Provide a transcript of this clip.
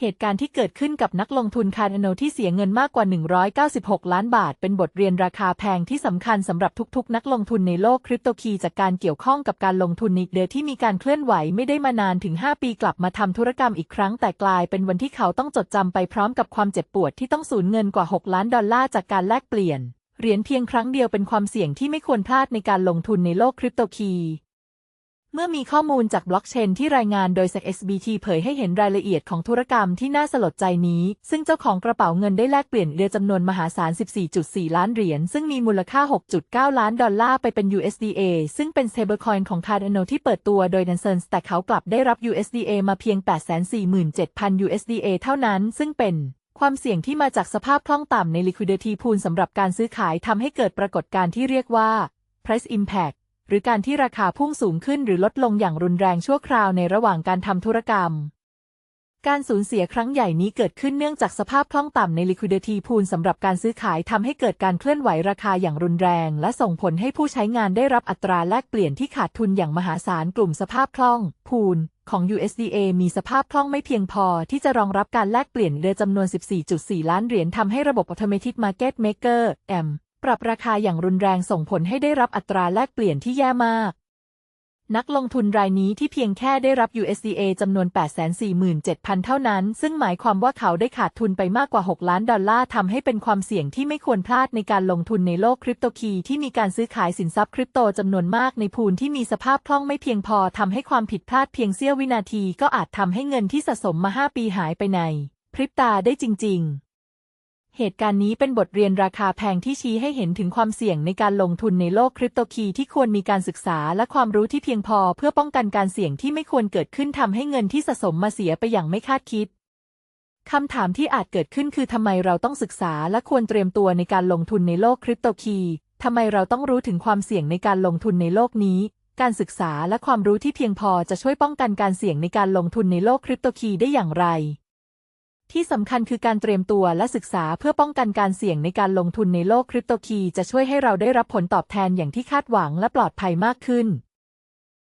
เหตุการณ์ที่เกิดขึ้นกับนักลงทุนคาร์โนที่เสียเงินมากกว่า 196 ล้านบาท เป็นบทเรียนราคาแพงที่สำคัญสำหรับทุกๆ นักลงทุนในโลกคริปโตคีจากการเกี่ยวข้องกับการลงทุนในเดือที่มีการเคลื่อนไหวไม่ได้มานานถึง 5 ปีกลับมาทำธุรกรรมอีกครั้งแต่กลายเป็นวันที่เขาต้องจดจำไปพร้อมกับความเจ็บปวดที่ต้องสูญเงินกว่า 6 ล้านดอลลาร์จากการแลกเปลี่ยนเหรียญเพียงครั้งเดียวเป็นความเสี่ยงที่ไม่ควรพลาดในการลงทุนในโลกคริปโตคี เมื่อมีข้อมูลจากบล็อกเชนที่รายงานโดย SBT เผยให้เห็นรายละเอียดของธุรกรรมที่น่าสลดใจนี้ ซึ่งเจ้าของกระเป๋าเงินได้แลกเปลี่ยนเรือจำนวนมหาศาล 14.4 ล้านเหรียญ ซึ่งมีมูลค่า 6.9 ล้านดอลลาร์ไปเป็น USDA ซึ่งเป็น stablecoin ของ Cardano ที่เปิดตัวโดย Nansen แต่เขากลับได้รับ USDA มาเพียง 847,000 USDA เท่านั้น ซึ่งเป็นความเสี่ยงที่มาจากสภาพคล่องต่ำใน liquidity pool สำหรับการซื้อขายทำให้เกิดปรากฏการณ์ที่เรียกว่า price impact หรือการที่ราคาพุ่งสูงขึ้นหรือลดลงอย่างรุนแรงชั่วคราวในระหว่างการทำธุรกรรม การสูญเสียครั้งใหญ่นี้เกิดขึ้นเนื่องจากสภาพคล่องต่ำใน liquidity pool สำหรับการซื้อขายทำให้เกิดการเคลื่อนไหวราคาอย่างรุนแรง และส่งผลให้ผู้ใช้งานได้รับอัตราแลกเปลี่ยนที่ขาดทุนอย่างมหาศาลกลุ่มสภาพคล่อง pool ของ USDA มีสภาพคล่องไม่เพียงพอที่จะรองรับการแลกเปลี่ยนเรือจำนวน 14.4 ล้านเหรียญทำให้ระบบ Automated Market Maker M ปรับราคาอย่างรุนแรงส่งผลให้ได้รับอัตราแลกเปลี่ยนที่แย่มาก นักลงทุนรายนี้ที่เพียงแค่ได้รับ USDA จำนวน 847,000 เท่านั้น ซึ่งหมายความว่าเขาได้ขาดทุนไปมากกว่า 6 ล้านดอลลาร์ทำให้เป็นความเสี่ยงที่ไม่ควรพลาดในการลงทุนในโลกคริปโตคีที่มีการซื้อขายสินทรัพย์คริปโตจำนวนมากในพูลที่มีสภาพคล่องไม่เพียงพอทำให้ความผิดพลาดเพียงเสี้ยววินาทีก็อาจทำให้เงินที่สะสมมา 5 ปีหายไปใน พริบตาได้จริง ๆ เหตุการณ์นี้เป็นบทเรียนราคาแพงที่ชี้ให้เห็นถึงความเสี่ยงในการลงทุนในโลกคริปโตคีที่ควรมีการศึกษาและความรู้ที่เพียงพอเพื่อป้องกันการเสี่ยงที่ไม่ควรเกิดขึ้นทำให้เงินที่สะสมมาเสียไปอย่างไม่คาดคิดคำถามที่อาจเกิดขึ้นคือทำไมเราต้องศึกษาและควรเตรียมตัวในการลงทุนในโลกคริปโตคีทำไมเราต้องรู้ถึงความเสี่ยงในการลงทุนในโลกนี้ การศึกษาและความรู้ที่เพียงพอจะช่วยป้องกันการเสี่ยงในการลงทุนในโลกคริปโตคีได้อย่างไร ที่สำคัญคือการเตรียมตัวและศึกษาเพื่อป้องกันการเสี่ยงในการลงทุนในโลกคริปโตคีจะช่วยให้เราได้รับผลตอบแทนอย่างที่คาดหวังและปลอดภัยมากขึ้น